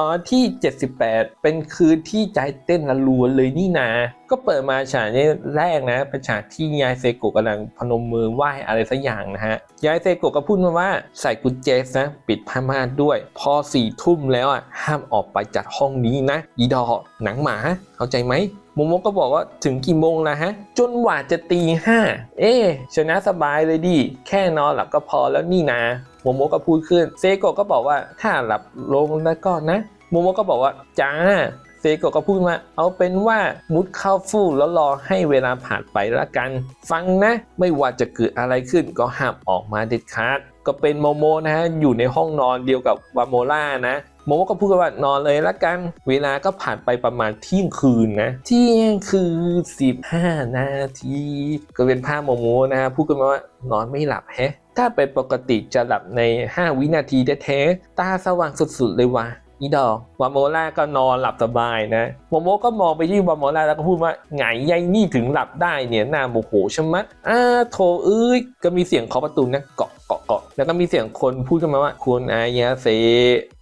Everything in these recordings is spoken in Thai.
ตอนที่ 78 เป็นคืนที่ใจเต้นระรัวเลยนี่นา ก็เปิดมาฉากแรกนะเป็นฉากที่ยายเซโกะกำลังพนมมือไหว้อะไรสักอย่างนะฮะ ยายเซโกะก็พูดมาว่าใส่กุญแจนะ ปิดผ้าม่านด้วย พอสี่ทุ่มแล้วอะห้ามออกไปจากห้องนี้นะ อีดอหนังหมา เข้าใจไหม โมโมก็บอกว่าถึงกี่โมงแล้วฮะ จนหว่าจะตีห้าเอ๊ชนะสบายเลยดิ แค่นอนหลับก็พอแล้วนี่นาโมโมก็พูดขึ้น เซโกก็บอกว่าถ้าหลับลงแล้วก็นะโมโมก็บอกว่าจ้าเซโกก็พูดมาเอาเป็นว่ามุดเข้าฟู่แล้วรอให้เวลาผ่านไปละกัน ฟังนะ ไม่ว่าจะเกิดอะไรขึ้นก็ห้ามออกมาเด็ดขาดก็เป็นโมโมนะฮะอยู่ในห้องนอนเดียวกับวาโมล่านะ โมโมก็พูดกันว่านอนเลยละกัน เวลาก็ผ่านไปประมาณเที่ยงคืนนะเที่ยงคืน15 นาที ก็เป็นภาพโมโมนะฮะพูดกันมาว่านอนไม่หลับแฮะ ถ้าเป็นปกติจะหลับใน 5 วินาทีแท้ๆตาสว่างสุดๆเลยว่ะอีดอกวาโมล่าก็นอนหลับสบายนะโมโมก็มองไปที่วาโมล่าแล้วก็พูดว่าไงยายนี่ถึงหลับได้เนี่ยน่าโมโหชะมัดอ้าโถเอ้ยก็มีเสียงเคาะประตูนะเกาะ เกาะแล้วก็มีเสียงคนพูดขึ้นมาว่า คุณอายาเซ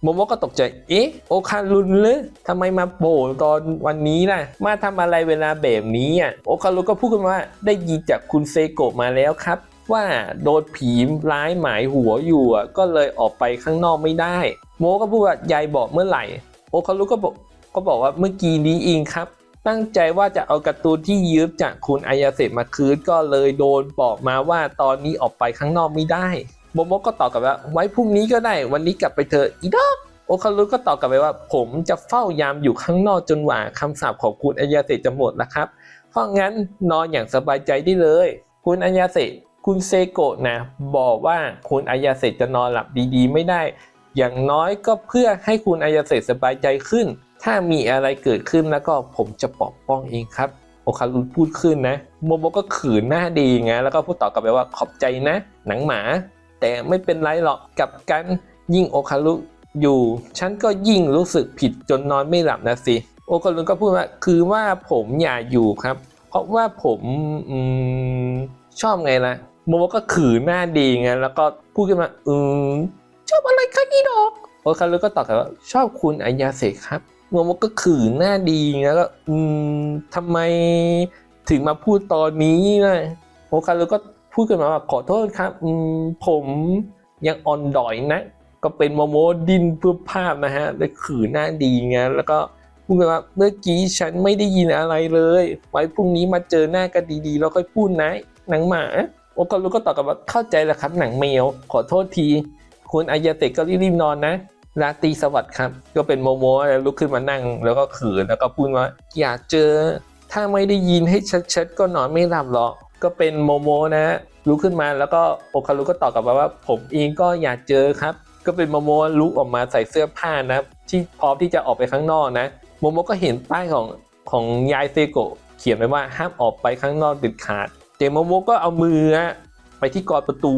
โมโมก็ตกใจ เอ๊ะ โอคารุนเลยทำไมมาโผล่ตอนวันนี้ล่ะ มาทำอะไรเวลาแบบนี้อะ โอคารุก็พูดขึ้นมาว่าได้ยินจากคุณเซโกะมาแล้วครับว่าโดนผีร้ายหมายหัวอยู่อะก็เลยออกไปข้างนอกไม่ได้ โมก็พูดว่ายายบอกเมื่อไหร่ โอคารุก็บอกก็บอกว่าเมื่อกี้นี้เองครับ ตั้งใจว่าจะเอาการ์ตูนที่ยืมจากคุณอายาเสะมาคืนก็เลยโดนบอกมาว่าตอนนี้ออกไปข้างนอกไม่ได้โมโมก็ตอบกลับว่าไว้พรุ่งนี้ก็ได้ วันนี้กลับไปเถอะอีดอกโอคารุก็ตอบกลับไปว่า ผมจะเฝ้ายามอยู่ข้างนอกจนกว่าคำสาปของคุณอายาเสะจะหมดนะครับ เพราะงั้นนอนอย่างสบายใจได้เลย คุณอายาเสะคุณเซโกะนะ บอกว่าคุณอายาเสะจะนอนหลับดีๆ ไม่ได้ อย่างน้อยก็เพื่อให้คุณอายาเสะสบายใจขึ้น ถ้ามีอะไรเกิดขึ้นแล้วก็ผมจะปกป้องเองครับ โอคารุพูดขึ้นนะ โมโมก็ขืนหน้าดีไงแล้วก็พูดต่อกลับไปว่าขอบใจนะ หนังหมา แต่ไม่เป็นไรหรอกกับกันยิ่งโอคารุอยู่ ฉันก็ยิ่งรู้สึกผิดจนนอนไม่หลับนะสิ โอคารุก็พูดว่าคือว่าผมอย่าอยู่ครับ เพราะว่าผมอมชอบไงล่ะ โมโมก็ขืนหน้าดีไงแล้วก็พูดขึ้นมาอืมชอบอะไรคะอีดอกโอคารุก็ตอบกลับว่าชอบคุณอายาเสกครับ โมโมก็ขืนหน้าดีแล้วก็อืมทำไมถึงมาพูดตอนนี้นะโอคารุก็พูดกันมาว่าขอโทษครับอืมผมยังอ่อนดอยนะ ก็เป็นโมโมดินเพื่อภาพนะฮะเลยขืนหน้าดีไงแล้วก็พูดกันว่าเมื่อกี้ฉันไม่ได้ยินอะไรเลย ไว้พรุ่งนี้มาเจอหน้ากันดีๆแล้วค่อยพูดนะหนังหมาโอคารุก็ตอบกลับว่าเข้าใจแล้วครับหนังแมวขอโทษทีคุณอายาเตะก็รีบๆนอนนะ ราตรีสวัสดิ์ครับ ก็เป็นโมโมแล้วลุกขึ้นมานั่ง แล้วก็ขืนแล้วก็พูดว่า อยากเจอ ถ้าไม่ได้ยินให้ชัดๆก็นอนไม่หลับหรอกก็เป็นโมโมนะลุกขึ้นมาแล้วก็โอคารุก็ตอบกลับมาว่า ผมเองก็อยากเจอครับ ก็เป็นโมโมลุกออกมาใส่เสื้อผ้านะ ที่พร้อมที่จะออกไปข้างนอกนะ โมโมก็เห็นป้ายของของยายเซโกะเขียนไว้ว่าห้ามออกไปข้างนอกเด็ดขาดแต่โมโมก็เอามือไปที่กรประตู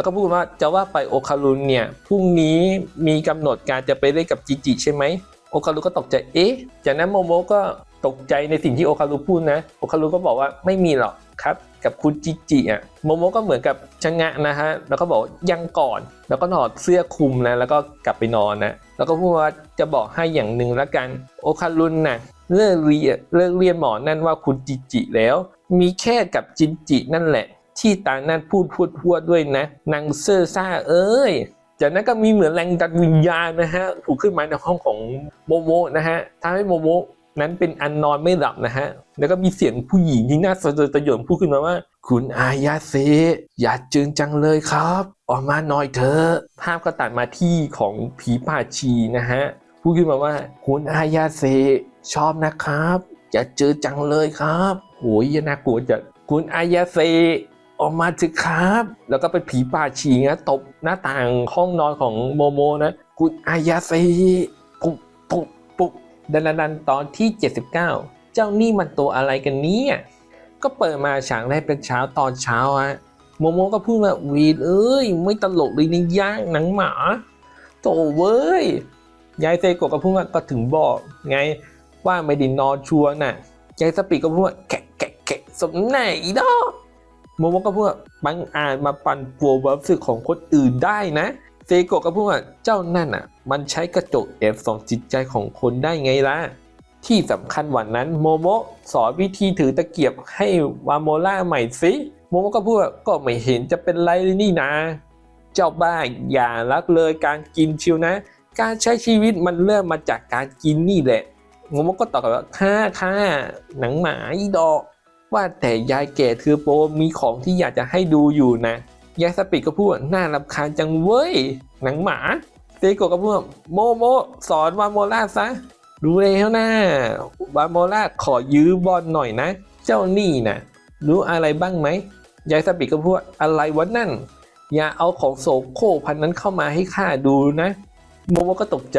แล้วก็พูดว่าจะว่าไปโอคารุนเนี่ยพรุ่งนี้มีกำหนดการจะไปเล่นกับจิจิใช่ไหมโอคารุก็ตกใจเอ๊ะจากนั้นโมโมก็ตกใจในสิ่งที่โอคารุพูดนะโอคารุก็บอกว่าไม่มีหรอกครับกับคุณจิจิอะโมโมก็เหมือนกับชะงะนะฮะแล้วก็บอกยังก่อน แล้วก็ถอดเสื้อคลุมนะแล้วก็กลับไปนอนนะแล้วก็พูดว่าจะบอกให้อย่างหนึ่งละกันโอคารุนน่ะเลิกเรียนเลิกเรียนหมอนั่นว่าคุณจิจิแล้ว มีแค่กับจินจินั่นแหละ ที่ตานั่นพูดพูดพูดด้วยนะนางเซอร์ซ่าเอ้ยจากนั้นก็มีเหมือนแรงดันวิญญาณนะฮะถูกขึ้นมาในห้องของโมโมนะฮะทำให้โมโมนั้นเป็นอันนอนไม่หลับนะฮะ แล้วก็มีเสียงผู้หญิงที่น่าสะเทือนสยองพูดขึ้นมาว่า คุณอายาเซอย่าจึงจังเลยครับ ออกมาหน่อยเถอะภาพก็ตัดมาที่ของผีป่าชีนะฮะพูดขึ้นมาว่า คุณอายาเซชอบนะครับ อย่าเจอจังเลยครับโหยน่ากลัวจะคุณอายาเซ ออกมาเถอะครับ แล้วก็เป็นผีป่าฉีนะตบหน้าต่างห้องนอนของโมโมนะคุณอายาเซปุ๊บปุ๊บปุ๊บดันดันตอนที่ 79 เจ้านี่มันตัวอะไรกันเนี่ยก็เปิดมาฉากแรกเป็นเช้าตอนเช้าฮะโมโมก็พูดว่าวีดเอ้ย ไม่ตลกเลยนี่ย่างหนังหมาโตเว้ย ยายเซโกก็พูดว่าก็ถึงบอกไงว่าไม่ได้นอนชัวร์น่ะยายสปีก็พูดว่าแกะแกะแกะสมไหนอีดอก โมโมก็พูดว่าบังอาจมาปั่นป่วนความรู้สึกของคนอื่นได้นะ เซโกะก็พูดว่าเจ้านั่นอะ มันใช้กระจกแอบส่องจิตใจของคนได้ไงล่ะ ที่สำคัญวันนั้นโมโมสอนวิธีถือตะเกียบให้วาโมล่าใหม่สิ โมโมก็พูดว่าก็ไม่เห็นจะเป็นไรเลยนี่นะ เจ้าบ้าอย่ารักเลยการกินชิวนะ การใช้ชีวิตมันเริ่มมาจากการกินนี่แหละโมโมก็ตอบกลับว่าค่ะค่ะหนังหมาอีดอก ว่าแต่ยายแก่เทอโปมีของที่อยากจะให้ดูอยู่นะ ยายสปีดก็พูดน่ารำคาญจังเว้ย หนังหมา เซโกก็พูดโมโมสอนวาโมล่าซะรู้แล้วนะวาโมล่าขอยื้อบอลหน่อยนะ เจ้านี่นะรู้อะไรบ้างไหม ยายสปีดก็พูดอะไรวะนั่น อย่าเอาของโสโครพันนั้นเข้ามาให้ข้าดูนะ โมโมก็ตกใจ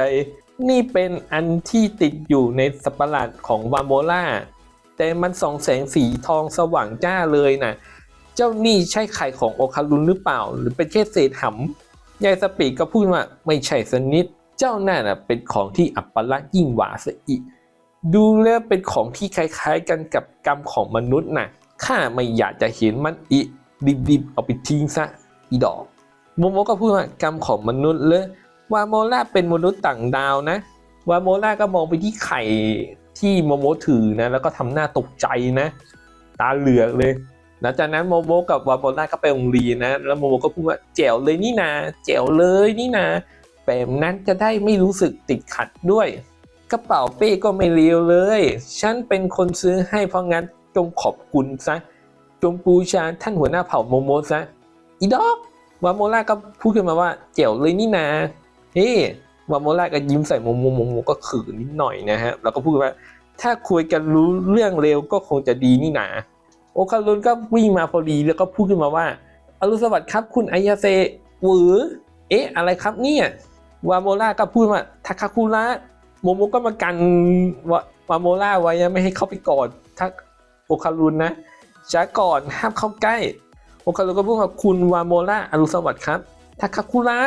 นี่เป็นอันที่ติดอยู่ในสัตว์ปหลาดของวาโมล่า แต่มันส่องแสงสีทองสว่างจ้าเลยนะเจ้านี่ใช่ไข่ของโอคารุนหรือเปล่า หรือเป็นแค่เศษหำยายสปีดก็พูดว่าไม่ใช่สนิทเจ้านั่นน่ะเป็นของที่อัปลักษณ์ยิ่งหวาซะอีกดูแล้วเป็นของที่คล้ายๆกันกับกรรมของมนุษย์นะข้าไม่อยากจะเห็นมันอีดิบๆเอาไปทิ้งซะอีดอกโมโมก็พูดว่ากรรมของมนุษย์เลยวาโมล่าเป็นมนุษย์ต่างดาวนะวาโมล่าก็มองไปที่ไข่ ที่โมโมถือนะแล้วก็ทำหน้าตกใจนะ ตาเหลือกเลยหลังจากนั้นโมโมกับวาโมล่าก็ไปโรงเรียนนะแล้วโมโมก็พูดว่าแจ๋วเลยนี่นาแจ๋วเลยนี่นาแบบนั้นจะได้ไม่รู้สึกติดขัดด้วย กระเป๋าเป้ก็ไม่เลวเลย ฉันเป็นคนซื้อให้เพราะงั้นจงขอบคุณซะจงบูชาท่านหัวหน้าเผ่าโมโมซะอีดอกวาโมล่าก็พูดขึ้นมาว่าแจ๋วเลยนี่นาเฮ้ วาโมล่าก็ยิ้มใส่โมโมโมโมก็ขืนนิดหน่อยนะฮะแล้วก็พูดว่า ถ้าคุยกันรู้เรื่องเร็วก็คงจะดีนี่หนาโอคารุนก็วิ่งมาพอดีแล้วก็พูดขึ้นมาว่าอรุสวัสดิ์ครับคุณอายาเซหวือเอ๊ะอะไรครับเนี่ยวาโมล่าก็พูดว่าทาคาคุระโมโมก็มากันวาวาโมล่าไว้นะไม่ให้เข้าไปกอดทักโอคารุนนะช้าก่อนห้ามเข้าใกล้ โอคารุนก็พูดว่าคุณวาโมล่าอรุสวัสดิ์ครับทาคาคุระ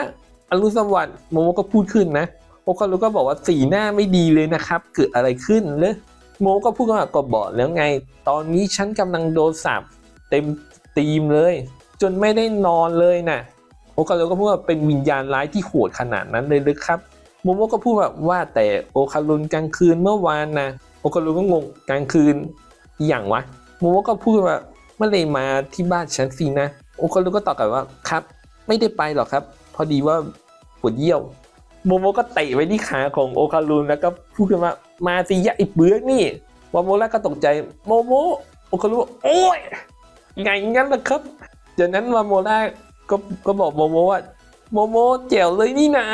อรุณสวัสดิ์โมโมก็พูดขึ้นนะโอคารุก็บอกว่าสีหน้าไม่ดีเลยนะครับ เกิดอะไรขึ้นเลยโมก็พูดว่าก็บอกแล้วไง ตอนนี้ฉันกำลังโดนสาบเต็มตีมเลย จนไม่ได้นอนเลยนะโอคารุก็พูดว่าเป็นวิญญาณร้ายที่โหดขนาดนั้นเลยหรือครับโมโมก็พูดว่าว่าแต่โอคารุนกลางคืนเมื่อวานนะโอคารุก็งงกลางคืนอย่างวะโมโมก็พูดว่าไม่ได้มาที่บ้านฉันสินะ โอคารุก็ตอบกลับว่าครับ ไม่ได้ไปหรอกครับ พอดีว่าปวดเยี่ยว โมโมก็เตะไปที่ขาของโอคารุนแล้วก็พูดขึ้นมามาสิยะไอ้เบื้อกนี่วาโมล่าก็ตกใจโมโมโอคารุโอ้ยไงงั้นล่ะครับจากนั้นวาโมล่าก็ก็บอกโมโมว่าโมโมแจ๋วเลยนี่นะ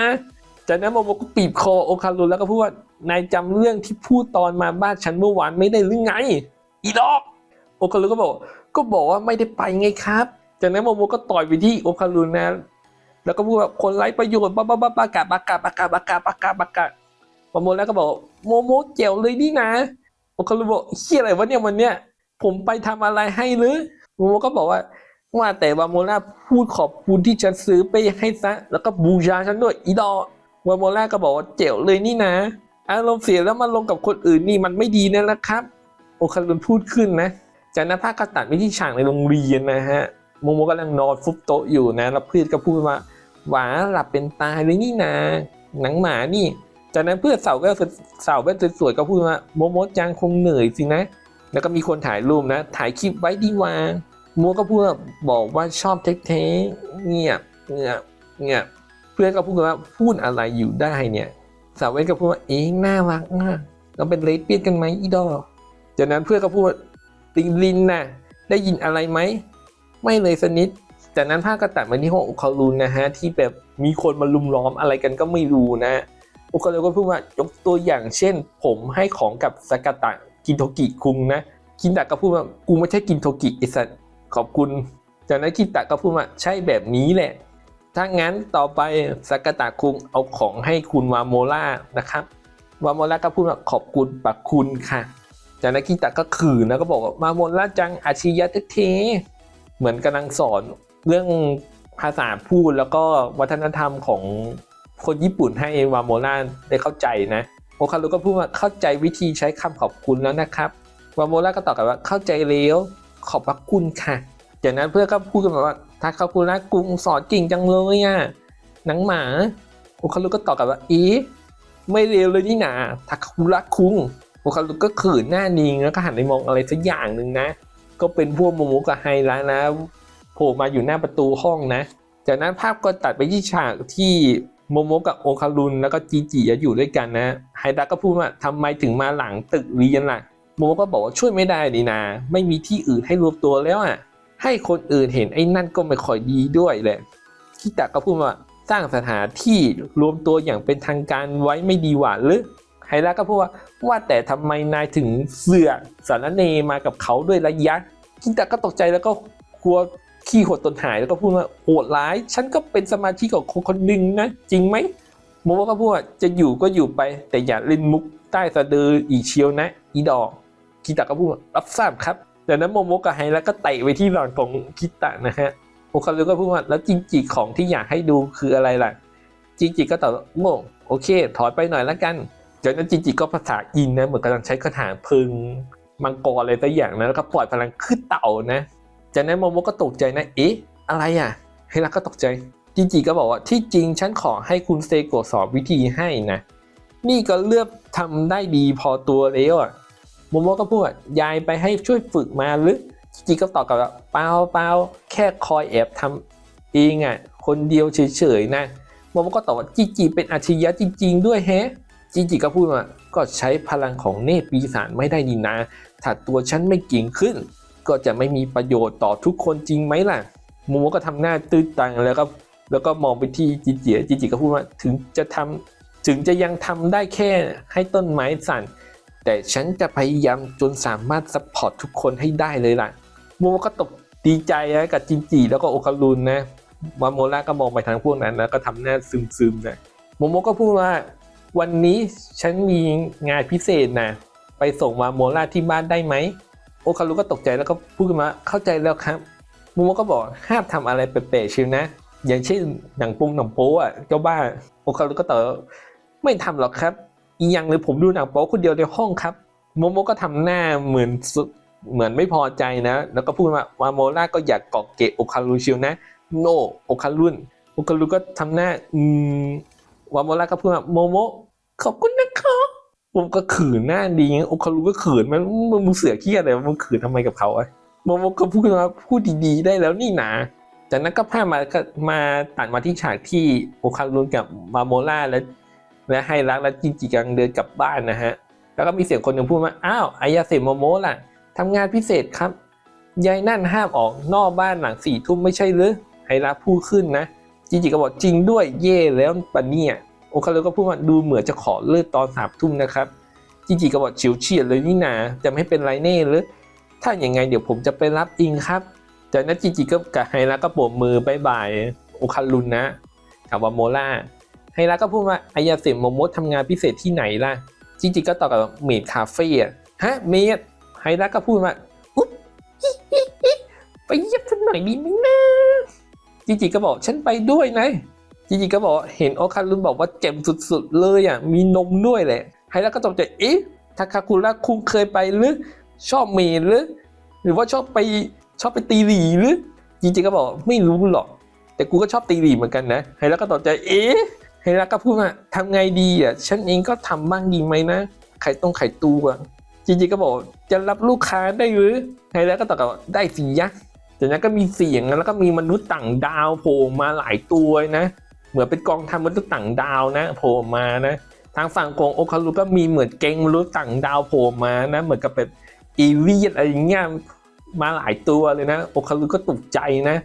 จากนั้นโมโมก็ปีบคอโอคารุนแล้วก็พูดว่านายจำเรื่องที่พูดตอนมาบ้านฉันเมื่อวานไม่ได้หรือไง อีดอกโอคารุก็บอก ก็บอกว่าไม่ได้ไปไงครับ จากนั้นโมโมก็ต่อยไปที่โอคารุนนะ แล้วก็พูดว่าคนไร้ประโยชน์บ้าบ้าบ้าบ้ากาบากาบากาบากาบากาบากาโมโมแล้วก็บอกโมโมเจ๋วเลยนี่นะโอคารุบอกเฮียอะไรวะเนี่ยวันเนี้ยผมไปทำอะไรให้หรือโมโมก็บอกว่าว่าแต่วาโมล่าพูดขอบคุณที่ฉันซื้อไปให้ซะ แล้วก็บูชาฉันด้วยอีดอวาโมล่าก็บอกว่าเจ๋วเลยนี่นะอารมณ์เสียแล้วมาลงกับคนอื่นนี่มันไม่ดีนะครับ โอคารุนพูดขึ้นนะจากนั้นภาพก็ตัดไปที่ฉากในโรงเรียนนะฮะ โมโมกำลังนอนฟุบโต๊ะอยู่นะแล้วเพื่อนก็พูดว่าหวาหลับเป็นตายเลยนี่นาหนังหมานี่ จากนั้นเพื่อนสาวแว่นสาวแว่นสวยๆก็พูดว่าโมโมจังคงเหนื่อยสินะ แล้วก็มีคนถ่ายรูปนะ ถ่ายคลิปไว้ดีว่าโมก็พูดบอกว่าชอบเท่ๆเงียบเงียบเงียบเพื่อนก็พูดว่าพูดอะไรอยู่ได้เนี่ยสาวแว่นก็พูดว่าเอ๊ะน่ารักมากเราเป็นเลสเบี้ยนกันไหมอีดอจากนั้นเพื่อนก็พูดว่าลินลินน่ะได้ยินอะไรไหม ไม่เลยสนิดจากนั้นภาพก็ตัดมาที่ห้องโอคารุนนะฮะที่แบบมีคนมาลุมล้อมอะไรกันก็ไม่รู้นะโอคารุก็พูดว่ายกตัวอย่างเช่น ผมให้ของกับสกตะกินโทกิคุงนะกินตะก็พูดว่ากูไม่ใช่กินโทกิไอสัตขอบคุณ จากนั้นกินตะก็พูดว่าใช่แบบนี้แหละถ้างั้นต่อไปสกตะคุงเอาของให้คุณวาโมล่านะครับวาโมล่าก็พูดว่าขอบคุณปักคุณค่ะ จากนั้นกินตะก็ขืนแล้วก็บอกว่ามาโมล่าจังอาชิยะเทๆ เหมือนกำลังสอนเรื่องภาษาพูดแล้วก็วัฒนธรรมของคนญี่ปุ่นให้วาโมล่าได้เข้าใจนะโอคารุก็พูดว่าเข้าใจวิธีใช้คำขอบคุณแล้วนะครับวาโมล่าก็ตอบกลับว่าเข้าใจแล้วขอบพระคุณค่ะ จากนั้นเพื่อนก็พูดกันมาว่าถ้าขอบคุณนะกุงสอนเก่งจังเลยอะหนังหมาโอคารุก็ตอบกลับว่าอีไม่เร็วเลยนี่นาทาคุระคุงโอคารุก็ขืนหน้านิงแล้วก็หันไปมองอะไรสักอย่างหนึ่งนะ ก็เป็นพวกโมโมกับไฮระนะโผล่มาอยู่หน้าประตูห้องนะ จากนั้นภาพก็ตัดไปที่ฉากที่โมโมกับโอคารุนแล้วก็จีจีอยู่ด้วยกันนะไฮระก็พูดว่าทำไมถึงมาหลังตึกเรียนล่ะโมโมก็บอกว่าช่วยไม่ได้ดีนะไม่มีที่อื่นให้รวมตัวแล้วอะให้คนอื่นเห็นไอ้นั่นก็ไม่ค่อยดีด้วยแหละคิตะก็พูดว่าสร้างสถานที่รวมตัวอย่างเป็นทางการไว้ไม่ดีหว่าหรือ ไฮระก็พูดว่าว่าแต่ทำไมนายถึงเสือกสารเนมากับเขาด้วยระยะคิตะก็ตกใจแล้วก็กลัวขี้หดตนหายแล้วก็พูดว่าโหดร้าย ฉันก็เป็นสมาชิกของคนคนหนึ่งนะ จริงไหมโมโมก็พูดว่าจะอยู่ก็อยู่ไปแต่อย่าเล่นมุกใต้สะดืออีเชียวนะ อีดอกคิตะก็พูดว่ารับทราบครับจากนั้นโมโมกับไฮแล้วก็เตะไปที่หลังของคิตะนะฮะโอคารุก็พูดว่าแล้วจริงๆของที่อยากให้ดูคืออะไรล่ะ จริงๆก็ตอบโง่โอเค ถอยไปหน่อยละกัน จากนั้นจริงๆก็ภาษาอินนะเหมือนกำลังใช้คาถาพลิงมังกรอะไรสักอย่างนะแล้วก็ปล่อยพลังขึ้นเต่านะจากนั้นโมโมก็ตกใจนะเอ๊ะอะไรอะไฮรักก็ตกใจจิจิก็บอกว่าที่จริงฉันขอให้คุณเซโกะสอนวิธีให้นะนี่ก็เลือกทำได้ดีพอตัวแล้วอะโมโมก็พูดว่ายายไปให้ช่วยฝึกมาหรือจิจิก็ตอบกลับว่าเปล่าเปล่าแค่คอยแอบทำเองอะคนเดียวเฉยๆนะโมโมก็ตอบว่าจิจิเป็นอาชญะจริง ๆ ด้วยแฮะ จิจิก็พูดว่าก็ใช้พลังของเนตรปีศาจไม่ได้นี่นะ ถ้าตัวฉันไม่เก่งขึ้น ก็จะไม่มีประโยชน์ต่อทุกคนจริงไหมล่ะโมโมก็ทำหน้าตื้นตังแล้วก็แล้วก็มองไปที่จิจิจิจิก็พูดว่าถึงจะทำถึงจะยังทำได้แค่ให้ต้นไม้สั่น แต่ฉันจะพยายามจนสามารถซัพพอร์ตทุกคนให้ได้เลยล่ะโมโมก็ตกดีใจนะกับจิจิแล้วก็โอคารุนนะวาโมระก็มองไปทางพวกนั้นแล้วก็ทำหน้าซึมๆนะโมโมก็พูดว่า วันนี้ฉันมีงานพิเศษนะ ไปส่งวาโมระที่บ้านได้ไหม โอคารุก็ตกใจแล้วก็พูดขึ้นมาเข้าใจแล้วครับโมโมก็บอกห้ามทำอะไรแปลกๆชิวนะ อย่างเช่นหนังปุงหนังโป๊อะเจ้าบ้าโอคารุก็ตอบไม่ทำหรอกครับ อีกอย่างหนึ่งผมดูหนังโป๊คนเดียวในห้องครับ โมโมก็ทำหน้าเหมือนเหมือนไม่พอใจนะ แล้วก็พูดว่าวาโมระก็อยากเกาะเกะโอคารุชิวนะ โนโอคารุนโอคารุก็ทำหน้าอืม วาโมระก็พูดว่าโมโมขอบคุณนะครับผมก็ขืนหน้าดีไงโอคารุก็ขืนมันมึงมึงเสือขี้อะไรวะมึงขืนทำไมกับเขาอะโมโมก็พูดมาพูดดีๆได้แล้วนี่นาจากนั้นก็พามาก็มาตัดมาที่ฉากที่โอคารุกับมาโมล่าและและไฮรักและจินจิกังเดินกลับบ้านนะฮะแล้วก็มีเสียงคนหนึ่งพูดมาอ้าวอายาเซโมโมล่ะทำงานพิเศษครับยายนั่นห้ามออกนอกบ้านหลังสี่ทุ่มไม่ใช่หรือไฮรักพูดขึ้นนะ จิจิก็บอกจริงด้วยเย่แล้วปะเนี่ยโอคารุก็พูดว่าดูเหมือนจะขอเลิกตอนสามทุ่มนะครับจิจิก็บอกเฉียวเฉียดเลยนี่นาจะไม่เป็นไรแน่หรือถ้าอย่างไงเดี๋ยวผมจะไปรับอิงครับจากนั้นจิจิก็กับไฮระก็โบกมือบายบายโอคารุนนะกับวาโมล่าไฮระก็พูดว่าอายาเซโมโมะทำงานพิเศษที่ไหนล่ะจิจิก็ตอบกับเมดคาเฟ่ฮะเมดไฮระก็พูดว่าอุ๊บไปเยี่ยมสักหน่อยดีไหมนะ จิจิก็บอกฉันไปด้วยนะจิจิก็บอกเห็นโอคารุนบอกว่าเจ็บสุดๆเลยอะมีนมด้วยแหละไฮระก็ตกใจเอ๊ะทาคาคุระคุงเคยไปหรือชอบเมนหรือหรือว่าชอบไปชอบไปตีหลีหรือจิจิก็บอกไม่รู้หรอก แต่กูก็ชอบตีหลีเหมือนกันนะไฮระก็ตกใจเอ๊ะไฮระก็พูดว่าทำไงดีอะฉันเองก็ทำบ้างดีไหมนะไข่ต้งไข่ตูอะจิจิก็บอกจะรับลูกค้าได้หรือไฮระก็ตอบกลับว่าได้สิยะ จากนั้นก็มีเสียงแล้วก็มีมนุษย์ต่างดาวโผล่มาหลายตัวนะ เหมือนเป็นกองทัพมนุษย์ต่างดาวนะโผล่มานะทางฝั่งของโอคารุก็มีเหมือนเกงมนุษย์ต่างดาวโผล่มานะเหมือนกับเป็นอีเลียนอะไรอย่างเงี้ยมาหลายตัวเลยนะโอคารุก็ตกใจนะ